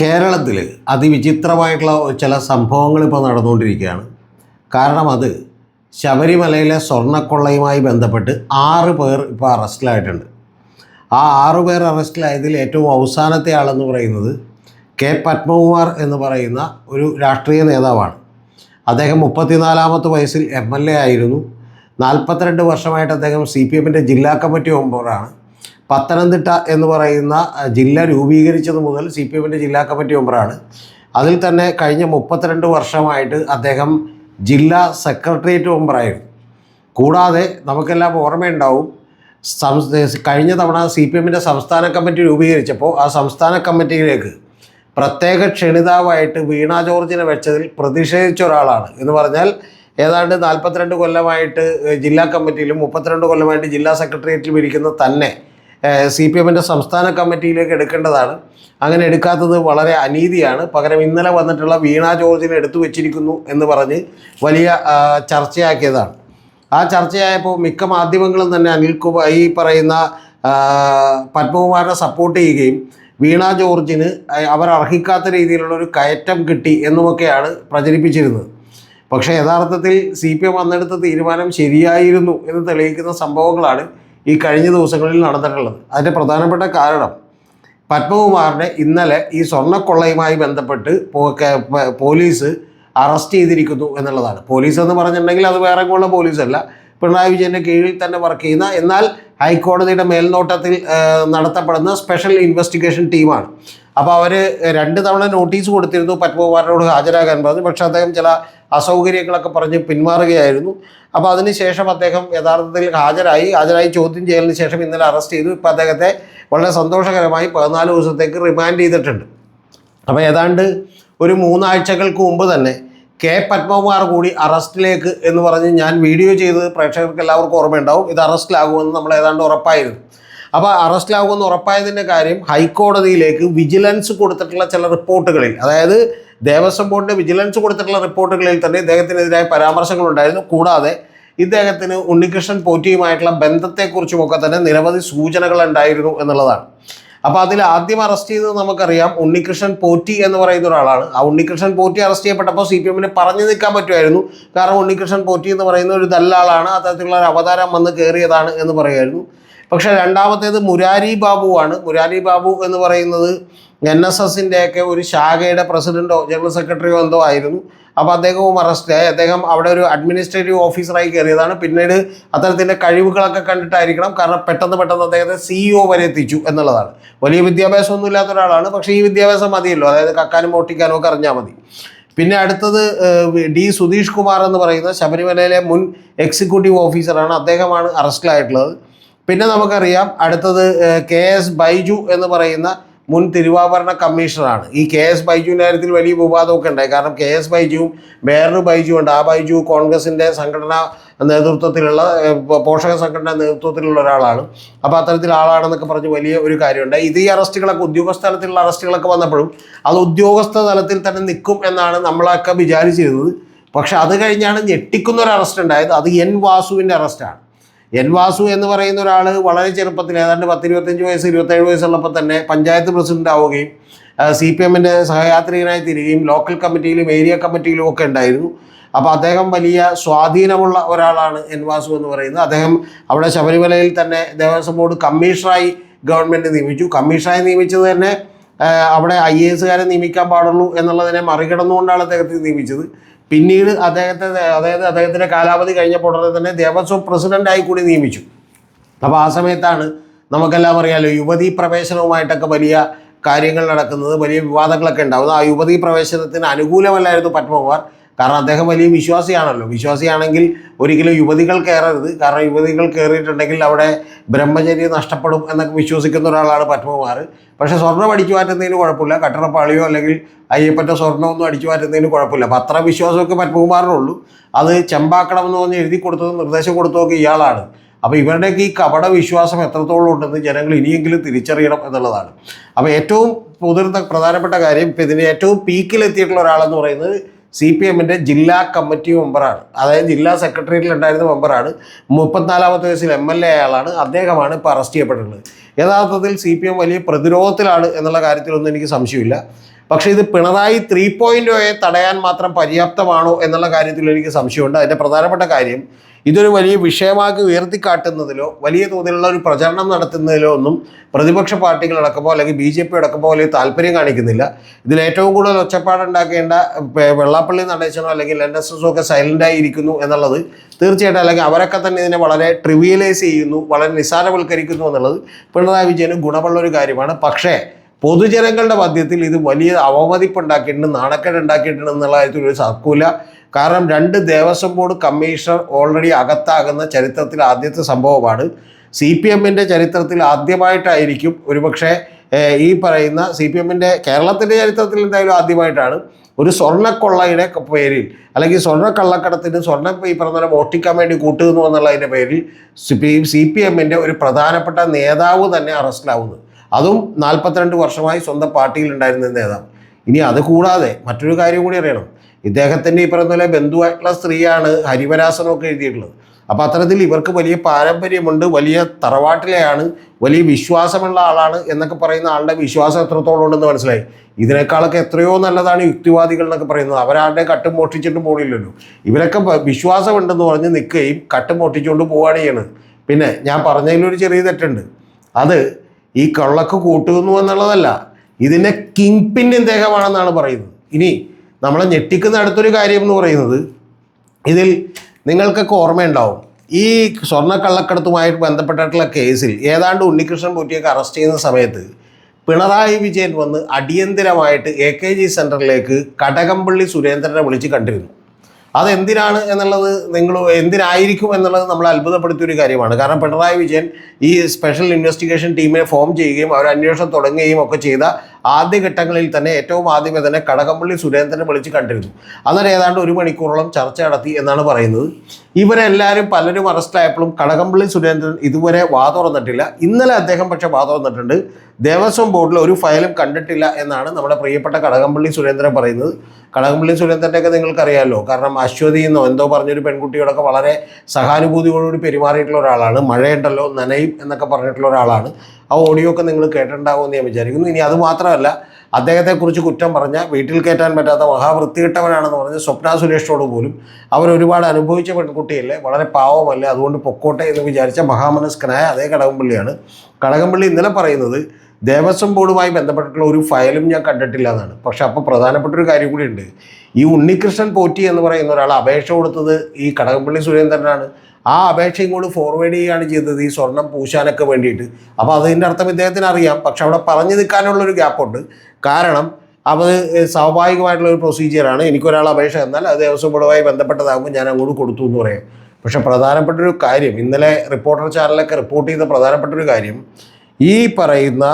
കേരളത്തിൽ അതിവിചിത്രമായിട്ടുള്ള ചില സംഭവങ്ങൾ ഇപ്പോൾ നടന്നുകൊണ്ടിരിക്കുകയാണ്. കാരണം അത് ശബരിമലയിലെ സ്വർണക്കൊള്ളയുമായി ബന്ധപ്പെട്ട് ആറ് പേർ ഇപ്പോൾ അറസ്റ്റിലായിട്ടുണ്ട്. ആ ആറു പേർ അറസ്റ്റിലായതിൽ ഏറ്റവും അവസാനത്തെ ആളെന്ന് പറയുന്നത് കെ പത്മകുമാർ എന്ന് പറയുന്ന ഒരു രാഷ്ട്രീയ നേതാവാണ്. അദ്ദേഹം മുപ്പത്തിനാലാമത്തെ വയസ്സിൽ എം എൽ എ ആയിരുന്നു. നാൽപ്പത്തിരണ്ട് വർഷമായിട്ട് അദ്ദേഹം സി പി എമ്മിന്റെ ജില്ലാ കമ്മിറ്റി മെമ്പറാണ്. പത്തനംതിട്ട എന്ന് പറയുന്ന ജില്ല രൂപീകരിച്ചത് മുതൽ സി പി എമ്മിന്റെ ജില്ലാ കമ്മിറ്റി മെമ്പറാണ്. അതിൽ തന്നെ കഴിഞ്ഞ മുപ്പത്തിരണ്ട് വർഷമായിട്ട് അദ്ദേഹം ജില്ലാ സെക്രട്ടേറിയറ്റ് മെമ്പറായിരുന്നു. കൂടാതെ നമുക്കെല്ലാം ഓർമ്മയുണ്ടാവും കഴിഞ്ഞ തവണ സി പി എമ്മിന്റെ സംസ്ഥാന കമ്മിറ്റി രൂപീകരിച്ചപ്പോൾ ആ സംസ്ഥാന കമ്മിറ്റിയിലേക്ക് പ്രത്യേക ക്ഷണിതാവായിട്ട് വീണ ജോർജിനെ വെച്ചതിൽ പ്രതിഷേധിച്ച ഒരാളാണ്. എന്ന് പറഞ്ഞാൽ ഏതാണ്ട് നാൽപ്പത്തിരണ്ട് കൊല്ലമായിട്ട് ജില്ലാ കമ്മിറ്റിയിലും മുപ്പത്തിരണ്ട് കൊല്ലമായിട്ട് ജില്ലാ സെക്രട്ടേറിയറ്റിലും ഇരിക്കുന്ന തന്നെ സി പി എമ്മിന്റെ സംസ്ഥാന കമ്മിറ്റിയിലേക്ക് എടുക്കേണ്ടതാണ്. അങ്ങനെ എടുക്കാത്തത് വളരെ അനീതിയാണ്. പകരം ഇന്നലെ വന്നിട്ടുള്ള വീണ ജോർജിനെ എടുത്തു വെച്ചിരിക്കുന്നു എന്ന് പറഞ്ഞ് വലിയ ചർച്ചയാക്കിയതാണ്. ആ ചർച്ചയായപ്പോൾ മിക്ക മാധ്യമങ്ങളും തന്നെ അനിൽകുമാർ ഈ പറയുന്ന പത്മകുമാറിനെ സപ്പോർട്ട് ചെയ്യുകയും വീണ ജോർജിന് അവർ അർഹിക്കാത്ത രീതിയിലുള്ള ഒരു കയറ്റം കിട്ടി എന്നുമൊക്കെയാണ് പ്രചരിപ്പിച്ചിരുന്നത്. പക്ഷേ യഥാർത്ഥത്തിൽ സി പി എം വന്നെടുത്ത തീരുമാനം ശരിയായിരുന്നു എന്ന് തെളിയിക്കുന്ന സംഭവങ്ങളാണ് ഈ കഴിഞ്ഞ ദിവസങ്ങളിൽ നടന്നിട്ടുള്ളത്. അതിന്റെ പ്രധാനപ്പെട്ട കാരണം പത്മകുമാറിനെ ഇന്നലെ ഈ സ്വർണക്കൊള്ളയുമായി ബന്ധപ്പെട്ട് പോലീസ് അറസ്റ്റ് ചെയ്തിരിക്കുന്നു എന്നുള്ളതാണ്. പോലീസ് എന്ന് പറഞ്ഞിട്ടുണ്ടെങ്കിൽ അത് വേറെ കൊള്ള പോലീസല്ല. പിണറായി വിജയന്റെ കീഴിൽ തന്നെ വർക്ക് ചെയ്യുന്ന എന്നാൽ ഹൈക്കോടതിയുടെ മേൽനോട്ടത്തിൽ നടത്തപ്പെടുന്ന സ്പെഷ്യൽ ഇൻവെസ്റ്റിഗേഷൻ ടീമാണ്. അപ്പോൾ അവർ രണ്ട് തവണ നോട്ടീസ് കൊടുത്തിരുന്നു പത്മകുമാറിനോട് ഹാജരാകാൻ പറഞ്ഞു. പക്ഷേ അദ്ദേഹം ചില അസൗകര്യങ്ങളൊക്കെ പറഞ്ഞ് പിന്മാറുകയായിരുന്നു. അപ്പോൾ അതിനുശേഷം അദ്ദേഹം യഥാർത്ഥത്തിൽ ഹാജരായി. ഹാജരായി ചോദ്യം ചെയ്യലിന് ശേഷം ഇന്നലെ അറസ്റ്റ് ചെയ്തു. ഇപ്പോൾ അദ്ദേഹത്തെ വളരെ സന്തോഷകരമായി പതിനാല് ദിവസത്തേക്ക് റിമാൻഡ് ചെയ്തിട്ടുണ്ട്. അപ്പോൾ ഏതാണ്ട് ഒരു മൂന്നാഴ്ചകൾക്ക് മുമ്പ് തന്നെ കെ പത്മകുമാർ കൂടി അറസ്റ്റിലേക്ക് എന്ന് പറഞ്ഞ് ഞാൻ വീഡിയോ ചെയ്ത് പ്രേക്ഷകർക്ക് എല്ലാവർക്കും ഓർമ്മയുണ്ടാവും. ഇത് അറസ്റ്റിലാകുമെന്ന് നമ്മൾ ഏതാണ്ട് ഉറപ്പായിരുന്നു. അപ്പോൾ അറസ്റ്റിലാകുമെന്ന് ഉറപ്പായതിന്റെ കാര്യം ഹൈക്കോടതിയിലേക്ക് വിജിലൻസ് കൊടുത്തിട്ടുള്ള ചില റിപ്പോർട്ടുകളിൽ അതായത് ദേവസ്വം ബോർഡിന്റെ വിജിലൻസ് കൊടുത്തിട്ടുള്ള റിപ്പോർട്ടുകളിൽ തന്നെ ഇദ്ദേഹത്തിനെതിരായ പരാമർശങ്ങളുണ്ടായിരുന്നു കൂടാതെ ഇദ്ദേഹത്തിന് ഉണ്ണികൃഷ്ണൻ പോറ്റിയുമായിട്ടുള്ള ബന്ധത്തെക്കുറിച്ചുമൊക്കെ തന്നെ നിരവധി സൂചനകൾ ഉണ്ടായിരുന്നു എന്നുള്ളതാണ്. അപ്പോൾ അതിൽ ആദ്യം അറസ്റ്റ് ചെയ്തത് നമുക്കറിയാം ഉണ്ണികൃഷ്ണൻ പോറ്റി എന്ന് പറയുന്ന ഒരാളാണ്. ആ ഉണ്ണികൃഷ്ണൻ പോറ്റി അറസ്റ്റ് ചെയ്യപ്പെട്ടപ്പോൾ സി പി എമ്മിന് പറഞ്ഞു നിൽക്കാൻ പറ്റുമായിരുന്നു. കാരണം ഉണ്ണികൃഷ്ണൻ പോറ്റി എന്ന് പറയുന്ന ഒരു ദല്ലാളാണ് അത്തരത്തിലുള്ള ഒരു അവതാരം വന്ന് കയറിയതാണ് എന്ന് പറയുമായിരുന്നു. പക്ഷേ രണ്ടാമത്തേത് മുരാരി ബാബുവാണ് മുരാരി ബാബു എന്ന് പറയുന്നത് എൻ എസ് എസിന്റെയൊക്കെ ഒരു ശാഖയുടെ പ്രസിഡന്റോ ജനറൽ സെക്രട്ടറിയോ എന്തോ ആയിരുന്നു. അപ്പോൾ അദ്ദേഹവും അറസ്റ്റായി അദ്ദേഹം അവിടെ ഒരു അഡ്മിനിസ്ട്രേറ്റീവ് ഓഫീസറായി കയറിയതാണ്. പിന്നീട് അത്തരത്തിന്റെ കഴിവുകളൊക്കെ കണ്ടിട്ടായിരിക്കണം. കാരണം പെട്ടെന്ന് പെട്ടെന്ന് അദ്ദേഹത്തെ സിഇഒ വരെ എത്തിച്ചു എന്നുള്ളതാണ്. വലിയ വിദ്യാഭ്യാസമൊന്നും ഇല്ലാത്ത ഒരാളാണ്. പക്ഷേ ഈ വിദ്യാഭ്യാസം മതിയല്ലോ. അതായത് കക്കാനും ഓട്ടിക്കാനും ഒക്കെ അറിഞ്ഞാൽ മതി. പിന്നെ അടുത്തത് ഡി സുധീഷ് കുമാർ എന്ന് പറയുന്ന ശബരിമലയിലെ മുൻ എക്സിക്യൂട്ടീവ് ഓഫീസറാണ് അദ്ദേഹമാണ് അറസ്റ്റിലായിട്ടുള്ളത് പിന്നെ നമുക്കറിയാം അടുത്തത് കെ എസ് ബൈജു എന്ന് പറയുന്ന മുൻ തിരുവാഭരണ കമ്മീഷണറാണ്. ഈ കെ എസ് ബൈജുവിന്റെ കാര്യത്തിൽ വലിയ വിവാദമൊക്കെ ഉണ്ടായി. കാരണം കെ എസ് ബൈജുവും വേറൊരു ബൈജു ഉണ്ട്. ആ ബൈജു കോൺഗ്രസിന്റെ സംഘടനാ നേതൃത്വത്തിലുള്ള പോഷക സംഘടനാ നേതൃത്വത്തിലുള്ള ഒരാളാണ്. അപ്പോൾ അത്തരത്തിൽ ആളാണെന്നൊക്കെ പറഞ്ഞ് വലിയ ഒരു കാര്യമുണ്ട് ഇത് ഈ അറസ്റ്റുകളൊക്കെ ഉദ്യോഗസ്ഥ തലത്തിലുള്ള അറസ്റ്റുകളൊക്കെ വന്നപ്പോഴും അത് ഉദ്യോഗസ്ഥ തലത്തിൽ തന്നെ നിൽക്കും എന്നാണ് നമ്മളൊക്കെ വിചാരിച്ചിരുന്നത്. പക്ഷെ അത് കഴിഞ്ഞാണ് ഞെട്ടിക്കുന്ന ഒരു അറസ്റ്റ് ഉണ്ടായത്. അത് എൻ വാസുവിന്റെ അറസ്റ്റാണ്. എൻ വാസു എന്ന് പറയുന്ന ഒരാൾ വളരെ ചെറുപ്പത്തിൽ ഏതാണ്ട് പത്തിരുപത്തഞ്ച് വയസ്സ് ഇരുപത്തേഴ് വയസ്സുള്ളപ്പോൾ തന്നെ പഞ്ചായത്ത് പ്രസിഡന്റ് ആവുകയും സി പി എമ്മിന്റെ സഹയാത്രികനായി തിരികെയും ലോക്കൽ കമ്മിറ്റിയിലും ഏരിയ കമ്മിറ്റിയിലും ഒക്കെ ഉണ്ടായിരുന്നു. അപ്പോൾ അദ്ദേഹം വലിയ സ്വാധീനമുള്ള ഒരാളാണ് എൻ വാസു എന്ന് പറയുന്നത്. അദ്ദേഹം അവിടെ ശബരിമലയിൽ തന്നെ ദേവസ്വം ബോർഡ് കമ്മീഷണറായി ഗവൺമെന്റ് നിയമിച്ചു. കമ്മീഷണറായി നിയമിച്ചത് തന്നെ അവിടെ ഐ എ എസുകാരെ നിയമിക്കാൻ പാടുള്ളൂ എന്നുള്ളതിനെ മറികടന്നുകൊണ്ടാണ് അദ്ദേഹത്തെ നിയമിച്ചത്. പിന്നീട് അദ്ദേഹത്തെ അതായത് അദ്ദേഹത്തിന്റെ കാലാവധി കഴിഞ്ഞപ്പോൾ ഉടനെ തന്നെ ദേവസ്വം പ്രസിഡന്റായി കൂടി നിയമിച്ചു. അപ്പോൾ ആ സമയത്താണ് നമുക്കെല്ലാം അറിയാമല്ലോ യുവതി പ്രവേശനവുമായിട്ടൊക്കെ വലിയ കാര്യങ്ങൾ നടക്കുന്നത് വലിയ വിവാദങ്ങളൊക്കെ ഉണ്ടാകുന്നത് ആ യുവതി പ്രവേശനത്തിന് അനുകൂലമല്ലായിരുന്നു പത്മകുമാർ. കാരണം അദ്ദേഹം വലിയ വിശ്വാസിയാണല്ലോ. വിശ്വാസിയാണെങ്കിൽ ഒരിക്കലും യുവതികൾ കയറരുത്. കാരണം യുവതികൾ കയറിയിട്ടുണ്ടെങ്കിൽ അവിടെ ബ്രഹ്മചര്യം നഷ്ടപ്പെടും എന്നൊക്കെ വിശ്വസിക്കുന്ന ഒരാളാണ് പത്മകുമാർ. പക്ഷേ സ്വർണം അടിച്ചു മാറ്റുന്നതിന് കുഴപ്പമില്ല. കട്ടറപ്പാളിയോ അല്ലെങ്കിൽ അയ്യപ്പറ്റ സ്വർണമൊന്നും അടിച്ചു മാറ്റുന്നതിന് കുഴപ്പമില്ല. അപ്പം അത്ര വിശ്വാസമൊക്കെ പത്മകുമാറിനുള്ളൂ അത് ചെമ്പാക്കണം എന്ന് പറഞ്ഞ് എഴുതി കൊടുത്തതും നിർദ്ദേശം കൊടുത്തതൊക്കെ ഇയാളാണ്. അപ്പോൾ ഇവരുടെയൊക്കെ ഈ കപട വിശ്വാസം എത്രത്തോളം ഉണ്ടെന്ന് ജനങ്ങൾ ഇനിയെങ്കിലും തിരിച്ചറിയണം എന്നുള്ളതാണ്. അപ്പോൾ ഏറ്റവും മുതിർന്ന പ്രധാനപ്പെട്ട കാര്യം ഇപ്പം ഇതിന് ഏറ്റവും പീക്കിലെത്തിയിട്ടുള്ള ഒരാളെന്ന് പറയുന്നത് സി പി എമ്മിന്റെ ജില്ലാ കമ്മിറ്റി മെമ്പറാണ്. അതായത് ജില്ലാ സെക്രട്ടേറിയറ്റിൽ ഉണ്ടായിരുന്ന മെമ്പറാണ്. മുപ്പത്തിനാലാമത്തെ വയസ്സിൽ എം എൽ എ ആളാണ്. അദ്ദേഹമാണ് ഇപ്പോൾ അറസ്റ്റ് ചെയ്യപ്പെട്ടിട്ടുള്ളത്. യഥാർത്ഥത്തിൽ സി പി എം വലിയ പ്രതിരോധത്തിലാണ് എന്നുള്ള കാര്യത്തിലൊന്നും എനിക്ക് സംശയമില്ല. പക്ഷേ ഇത് പിണറായി ത്രീ പോയിന്റ് തടയാൻ മാത്രം പര്യാപ്തമാണോ എന്നുള്ള കാര്യത്തിൽ എനിക്ക് സംശയമുണ്ട്. അതിന്റെ പ്രധാനപ്പെട്ട കാര്യം ഇതൊരു വലിയ വിഷയമാക്കി ഉയർത്തിക്കാട്ടുന്നതിലോ വലിയ തോതിലുള്ള ഒരു പ്രചരണം നടത്തുന്നതിലോ ഒന്നും പ്രതിപക്ഷ പാർട്ടികൾ അടക്കമോ അല്ലെങ്കിൽ ബി ജെ പി അടക്കമോ വലിയ താല്പര്യം കാണിക്കുന്നില്ല. ഇതിൽ ഏറ്റവും കൂടുതൽ ഒച്ചപ്പാടുണ്ടാക്കേണ്ട വെള്ളാപ്പള്ളി നടേശനോ അല്ലെങ്കിൽ എൻ എസ് എസോ ഒക്കെ സൈലന്റായി ഇരിക്കുന്നു എന്നുള്ളത് തീർച്ചയായിട്ടും അല്ലെങ്കിൽ അവരൊക്കെ തന്നെ ഇതിനെ വളരെ ട്രിവിയലൈസ് ചെയ്യുന്നു വളരെ നിസ്സാരവൽക്കരിക്കുന്നു എന്നുള്ളത് പിണറായി വിജയന് ഗുണമുള്ള ഒരു കാര്യമാണ്. പക്ഷേ പൊതുജനങ്ങളുടെ മധ്യത്തിൽ ഇത് വലിയ അവമതിപ്പുണ്ടാക്കിയിട്ടുണ്ട് നാണക്കേട് ഉണ്ടാക്കിയിട്ടുണ്ട് എന്നുള്ള കാര്യത്തിൽ ഒരു സർക്കൂല. കാരണം രണ്ട് ദേവസ്വം ബോർഡ് കമ്മീഷണർ ഓൾറെഡി അകത്താകുന്ന ചരിത്രത്തിൽ ആദ്യത്തെ സംഭവമാണ്. സി പി എമ്മിന്റെ ചരിത്രത്തിൽ ആദ്യമായിട്ടായിരിക്കും ഒരുപക്ഷെ ഈ പറയുന്ന സി പി എമ്മിന്റെ കേരളത്തിന്റെ ചരിത്രത്തിൽ എന്തായാലും ആദ്യമായിട്ടാണ്. ഒരു സ്വർണക്കൊള്ളയുടെ പേരിൽ അല്ലെങ്കിൽ സ്വർണ കള്ളക്കടത്തിന് സ്വർണം ഈ പറഞ്ഞ മോഷ്ടിക്കാൻ വേണ്ടി കൂട്ടുന്നു എന്നുള്ളതിന്റെ പേരിൽ സി പി സി പി എമ്മിന്റെ ഒരു പ്രധാനപ്പെട്ട നേതാവ് തന്നെ അറസ്റ്റിലാവുന്നു. അതും നാൽപ്പത്തിരണ്ട് വർഷമായി സ്വന്തം പാർട്ടിയിൽ ഉണ്ടായിരുന്ന നേതാവ് ഇനി അത് കൂടാതെ മറ്റൊരു കാര്യം കൂടി അറിയണം. ഇദ്ദേഹത്തിന്റെ ഈ പറയുന്ന പോലെ ബന്ധുവായിട്ടുള്ള സ്ത്രീയാണ് ഹരിവരാസനമൊക്കെ എഴുതിയിട്ടുള്ളത്. അപ്പോൾ അത്തരത്തിൽ ഇവർക്ക് വലിയ പാരമ്പര്യമുണ്ട് വലിയ തറവാട്ടിലെയാണ് വലിയ വിശ്വാസമുള്ള ആളാണ് എന്നൊക്കെ പറയുന്ന ആളുടെ വിശ്വാസം എത്രത്തോളം ഉണ്ടെന്ന് മനസ്സിലായി. ഇതിനേക്കാളൊക്കെ എത്രയോ നല്ലതാണ് യുക്തിവാദികൾ എന്നൊക്കെ പറയുന്നത്. അവരാരുടെ കട്ടും മോഷ്ടിച്ചിട്ടും പോണില്ലല്ലോ. ഇവരൊക്കെ വിശ്വാസം വിശ്വാസമുണ്ടെന്ന് പറഞ്ഞ് നിൽക്കുകയും കട്ടും മോഷ്ടിച്ചുകൊണ്ട് പോവുകയാണ് ചെയ്യണത്. പിന്നെ ഞാൻ പറഞ്ഞതിലൊരു ചെറിയ തെറ്റുണ്ട്. അത് ഈ കള്ളക്ക് കൂട്ടുന്നു എന്നുള്ളതല്ല. ഇതിന്റെ കിങ് പിൻ ഇദ്ദേഹമാണെന്നാണ് പറയുന്നത്. ഇനി നമ്മളെ ഞെട്ടിക്കുന്ന അടുത്തൊരു കാര്യം എന്ന് പറയുന്നത് ഇതിൽ നിങ്ങൾക്കൊക്കെ ഓർമ്മയുണ്ടാവും. ഈ സ്വർണക്കള്ളക്കടത്തുമായിട്ട് ബന്ധപ്പെട്ടിട്ടുള്ള കേസിൽ ഏതാണ്ട് ഉണ്ണികൃഷ്ണൻ പൊറ്റിയൊക്കെ അറസ്റ്റ് ചെയ്യുന്ന സമയത്ത് പിണറായി വിജയൻ വന്ന് അടിയന്തിരമായിട്ട് എ കെ ജി സെന്ററിലേക്ക് കടകംപള്ളി സുരേന്ദ്രനെ വിളിച്ച് കണ്ടിരുന്നു. അതെന്തിനാണ് എന്നുള്ളത് നിങ്ങൾ എന്തിനായിരിക്കും എന്നുള്ളത് നമ്മൾ അത്ഭുതപ്പെടുത്തിയ ഒരു കാര്യമാണ്. കാരണം പിണറായി വിജയൻ ഈ സ്പെഷ്യൽ ഇൻവെസ്റ്റിഗേഷൻ ടീമിനെ ഫോം ചെയ്യുകയും അവർ അന്വേഷണം തുടങ്ങുകയും ഒക്കെ ചെയ്ത ആദ്യഘട്ടങ്ങളിൽ തന്നെ ഏറ്റവും ആദ്യമേ തന്നെ കടകംപള്ളി സുരേന്ദ്രനെ വിളിച്ച് കണ്ടിരുന്നു. അന്നേരം ഏതാണ്ട് ഒരു മണിക്കൂറോളം ചർച്ച നടത്തി എന്നാണ് പറയുന്നത്. ഇവരെല്ലാവരും പലരും അറസ്റ്റായപ്പോഴും കടകംപള്ളി സുരേന്ദ്രൻ ഇതുവരെ വാ തുറന്നിട്ടില്ല. ഇന്നലെ അദ്ദേഹം പക്ഷേ വാ തുറന്നിട്ടുണ്ട്. ദേവസ്വം ബോർഡിൽ ഒരു ഫയലും കണ്ടിട്ടില്ല എന്നാണ് നമ്മുടെ പ്രിയപ്പെട്ട കടകംപള്ളി സുരേന്ദ്രൻ പറയുന്നത്. കടകംപള്ളി സുരേന്ദ്രന്റെയൊക്കെ നിങ്ങൾക്കറിയാമല്ലോ കാരണം അശ്വതി എന്നോ എന്തോ പറഞ്ഞൊരു പെൺകുട്ടിയോടൊക്കെ വളരെ സഹാനുഭൂതിയോടുകൂടി പെരുമാറിയിട്ടുള്ള ഒരാളാണ്. മഴയുണ്ടല്ലോ നനയും എന്നൊക്കെ പറഞ്ഞിട്ടുള്ള ഒരാളാണ്. ആ ഓഡിയോ ഒക്കെ നിങ്ങൾ കേട്ടിട്ടുണ്ടാവുമെന്ന് ഞാൻ വിചാരിക്കുന്നു. ഇനി അത് മാത്രമല്ല അദ്ദേഹത്തെക്കുറിച്ച് കുറ്റം പറഞ്ഞ വീട്ടിൽ കയറ്റാൻ പറ്റാത്ത മഹാവൃത്തികെട്ടവനാണെന്ന് പറഞ്ഞ് സ്വപ്ന സുരേഷോട് പോലും അവർ ഒരുപാട് അനുഭവിച്ച പെൺകുട്ടിയല്ലേ? വളരെ പാവമല്ലേ? അതുകൊണ്ട് പൊക്കോട്ടെ എന്ന് വിചാരിച്ച മഹാമനസ്കനായ അതേ കടകംപള്ളിയാണ്. കടകംപള്ളി ഇന്നലെ പറയുന്നത് ദേവസ്വം ബോർഡുമായി ബന്ധപ്പെട്ടിട്ടുള്ള ഒരു ഫയലും ഞാൻ കണ്ടിട്ടില്ല എന്നാണ്. പക്ഷെ അപ്പോൾ പ്രധാനപ്പെട്ട ഒരു കാര്യം കൂടി ഉണ്ട് ഈ ഉണ്ണികൃഷ്ണൻ പോറ്റി എന്ന് പറയുന്ന ഒരാൾ അപേക്ഷ കൊടുത്തത് ഈ കടകംപള്ളി സുരേന്ദ്രനാണ്. ആ അപേക്ഷയും കൂടി ഫോർവേഡ് ചെയ്യുകയാണ് ചെയ്തത് ഈ സ്വർണം പൂശാനൊക്കെ വേണ്ടിയിട്ട്. അപ്പോൾ അതിന്റെ അർത്ഥം ഇദ്ദേഹത്തിന് അറിയാം. പക്ഷെ അവിടെ പറഞ്ഞു നിൽക്കാനുള്ളൊരു ഗ്യാപ്പുണ്ട് കാരണം അത് സ്വാഭാവികമായിട്ടുള്ള ഒരു പ്രൊസീജിയറാണ് എനിക്കൊരാൾ അപേക്ഷ തന്നാൽ അത് ദേവസ്വം ബോർഡുമായി ബന്ധപ്പെട്ടതാകുമ്പോൾ ഞാൻ അങ്ങോട്ട് കൊടുത്തു എന്ന് പറയാം. പക്ഷേ പ്രധാനപ്പെട്ട ഒരു കാര്യം ഇന്നലെ റിപ്പോർട്ടർ ചാനലൊക്കെ റിപ്പോർട്ട് ചെയ്ത പ്രധാനപ്പെട്ട ഒരു കാര്യം ഈ പറയുന്ന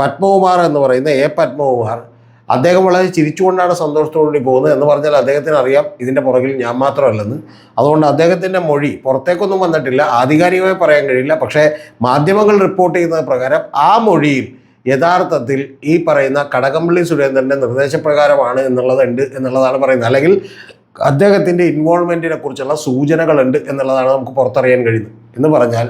പത്മകുമാർ എന്ന് പറയുന്ന എ. പത്മകുമാർ അദ്ദേഹം വളരെ ചിരിച്ചുകൊണ്ടാണ് സന്തോഷത്തോടുകൂടി പോകുന്നത് എന്ന് പറഞ്ഞാൽ അദ്ദേഹത്തിന് അറിയാം. ഇതിന്റെ പുറകിൽ ഞാൻ മാത്രമല്ലെന്ന്. അതുകൊണ്ട് അദ്ദേഹത്തിന്റെ മൊഴി പുറത്തേക്കൊന്നും വന്നിട്ടില്ല. ആധികാരികമായി പറയാൻ കഴിയില്ല. പക്ഷേ മാധ്യമങ്ങൾ റിപ്പോർട്ട് ചെയ്യുന്നത് പ്രകാരം ആ മൊഴിയിൽ യഥാർത്ഥത്തിൽ ഈ പറയുന്ന കടകംപള്ളി സുരേന്ദ്രന്റെ നിർദ്ദേശപ്രകാരമാണ് എന്നുള്ളതുണ്ട് എന്നുള്ളതാണ് പറയുന്നത്. അല്ലെങ്കിൽ അദ്ദേഹത്തിന്റെ ഇൻവോൾവ്മെന്റിനെ കുറിച്ചുള്ള സൂചനകളുണ്ട് എന്നുള്ളതാണ് നമുക്ക് പുറത്തറിയാൻ കഴിയുന്നത്. എന്ന് പറഞ്ഞാൽ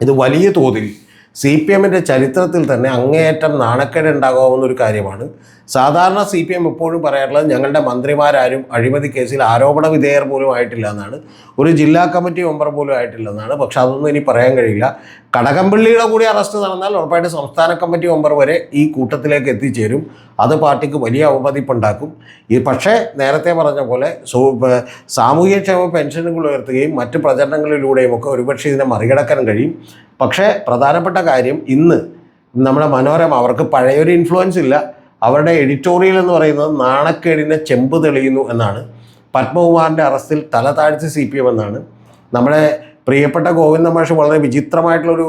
ഇത് വലിയ തോതിൽ സി പി എമ്മിന്റെ ചരിത്രത്തിൽ തന്നെ അങ്ങേയറ്റം നാണക്കേട് ഉണ്ടാകാവുന്ന ഒരു കാര്യമാണ്. സാധാരണ സി പി എം എപ്പോഴും പറയാറുള്ളത് ഞങ്ങളുടെ മന്ത്രിമാരാരും അഴിമതി കേസിൽ ആരോപണ വിധേയർ പോലും ആയിട്ടില്ല എന്നാണ്. ഒരു ജില്ലാ കമ്മിറ്റി മെമ്പർ പോലും ആയിട്ടില്ല എന്നാണ്. പക്ഷെ അതൊന്നും ഇനി പറയാൻ കഴിയില്ല. കടകംപള്ളിയുടെ കൂടി അറസ്റ്റ് നടന്നാൽ ഉറപ്പായിട്ട് സംസ്ഥാന കമ്മിറ്റി മെമ്പർ വരെ ഈ കൂട്ടത്തിലേക്ക് എത്തിച്ചേരും. അത് പാർട്ടിക്ക് വലിയ അവമതിപ്പുണ്ടാക്കും. ഈ പക്ഷേ നേരത്തെ പറഞ്ഞ പോലെ സാമൂഹ്യക്ഷേമ പെൻഷനുകൾ ഉയർത്തുകയും മറ്റ് പ്രചരണങ്ങളിലൂടെയും ഒക്കെ ഒരുപക്ഷെ ഇതിനെ മറികടക്കാൻ കഴിയും. പക്ഷേ പ്രധാനപ്പെട്ട കാര്യം ഇന്ന് നമ്മുടെ മനോരമ അവർക്ക് പഴയൊരു ഇൻഫ്ലുവൻസ് ഇല്ല. അവരുടെ എഡിറ്റോറിയൽ എന്ന് പറയുന്നത് നാണക്കേടിനെ ചെമ്പ് തെളിയുന്നു എന്നാണ്. പത്മകുമാറിന്റെ അറസ്റ്റിൽ തല താഴ്ച സി പി എം എന്നാണ്. നമ്മുടെ പ്രിയപ്പെട്ട ഗോവിന്ദ മാഷ് വളരെ വിചിത്രമായിട്ടുള്ളൊരു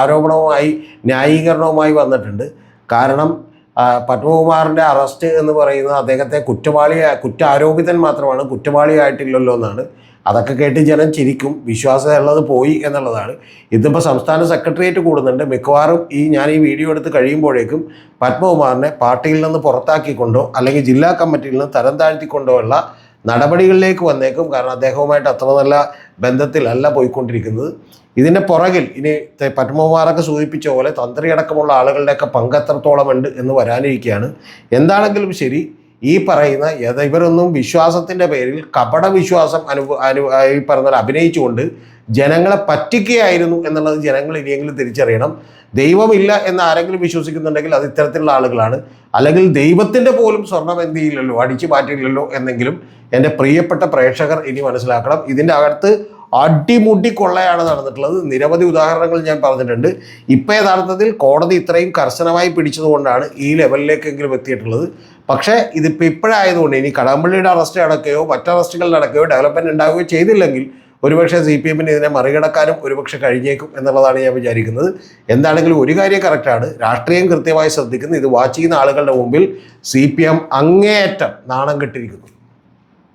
ആരോപണവുമായി ന്യായീകരണവുമായി വന്നിട്ടുണ്ട്. കാരണം പത്മകുമാറിന്റെ അറസ്റ്റ് എന്ന് പറയുന്നത് അദ്ദേഹത്തെ കുറ്റവാളി കുറ്റാരോപിതൻ മാത്രമാണ് കുറ്റവാളിയായിട്ടില്ലല്ലോ എന്നാണ്. അതൊക്കെ കേട്ട് ജനം ചിരിക്കും വിശ്വാസമുള്ളത് പോയി എന്നുള്ളതാണ്. ഇതിപ്പോൾ സംസ്ഥാന സെക്രട്ടേറിയറ്റ് കൂടുന്നുണ്ട്. മിക്കവാറും ഈ ഞാൻ ഈ വീഡിയോ എടുത്ത് കഴിയുമ്പോഴേക്കും പത്മകുമാറിനെ പാർട്ടിയിൽ നിന്ന് പുറത്താക്കിക്കൊണ്ടോ അല്ലെങ്കിൽ ജില്ലാ കമ്മിറ്റിയിൽ നിന്ന് തരം താഴ്ത്തിക്കൊണ്ടോ ഉള്ള നടപടികളിലേക്ക് വന്നേക്കും. കാരണം അദ്ദേഹവുമായിട്ട് അത്ര നല്ല ബന്ധത്തിലല്ല പോയിക്കൊണ്ടിരിക്കുന്നത്. ഇതിന്റെ പുറകിൽ ഇനി പത്മകുമാറൊക്കെ സൂചിപ്പിച്ച പോലെ തന്ത്രി അടക്കമുള്ള ആളുകളുടെയൊക്കെ പങ്കെത്രത്തോളം ഉണ്ട് എന്ന് വരാനിരിക്കുകയാണ്. എന്താണെങ്കിലും ശരി ഈ പറയുന്ന ഇവരൊന്നും വിശ്വാസത്തിന്റെ പേരിൽ കപട വിശ്വാസം അനുഭവ അനു ഈ പറഞ്ഞ അഭിനയിച്ചുകൊണ്ട് ജനങ്ങളെ പറ്റിക്കുകയായിരുന്നു എന്നുള്ളത് ജനങ്ങൾ ഇനിയെങ്കിലും തിരിച്ചറിയണം. ദൈവമില്ല എന്ന് ആരെങ്കിലും വിശ്വസിക്കുന്നുണ്ടെങ്കിൽ അത് ഇത്തരത്തിലുള്ള ആളുകളാണ്. അല്ലെങ്കിൽ ദൈവത്തിന്റെ പോലും സ്വർണം എന്ത് ചെയ്യില്ലല്ലോ അടിച്ചു മാറ്റില്ലല്ലോ എന്നെങ്കിലും എന്റെ പ്രിയപ്പെട്ട പ്രേക്ഷകർ ഇനി മനസ്സിലാക്കണം. ഇതിന്റെ അകത്ത് അടിമുടി കൊള്ളയാണ് നടന്നിട്ടുള്ളത്. നിരവധി ഉദാഹരണങ്ങൾ ഞാൻ പറഞ്ഞിട്ടുണ്ട്. ഇപ്പം യഥാർത്ഥത്തിൽ കോടതി ഇത്രയും കർശനമായി പിടിച്ചതുകൊണ്ടാണ് ഈ ലെവലിലേക്കെങ്കിലും എത്തിയിട്ടുള്ളത്. പക്ഷേ ഇതിപ്പോൾ ഇപ്പോഴായതുകൊണ്ട് ഇനി കടമ്പള്ളിയുടെ അറസ്റ്റ് നടക്കുകയോ മറ്റ് അറസ്റ്റുകൾ നടക്കുകയോ ഡെവലപ്മെന്റ് ഉണ്ടാവുകയോ ചെയ്തില്ലെങ്കിൽ ഒരുപക്ഷെ സി പി എമ്മിന് ഇതിനെ മറികടക്കാനും ഒരുപക്ഷെ കഴിഞ്ഞേക്കും എന്നുള്ളതാണ് ഞാൻ വിചാരിക്കുന്നത്. എന്താണെങ്കിലും ഒരു കാര്യം കറക്റ്റാണ്. രാഷ്ട്രീയം കൃത്യമായി ശ്രദ്ധിക്കുന്നു. ഇത് വാച്ച് ചെയ്യുന്ന ആളുകളുടെ മുമ്പിൽ സി പി എം അങ്ങേയറ്റം നാണം കെട്ടിരിക്കുന്നു.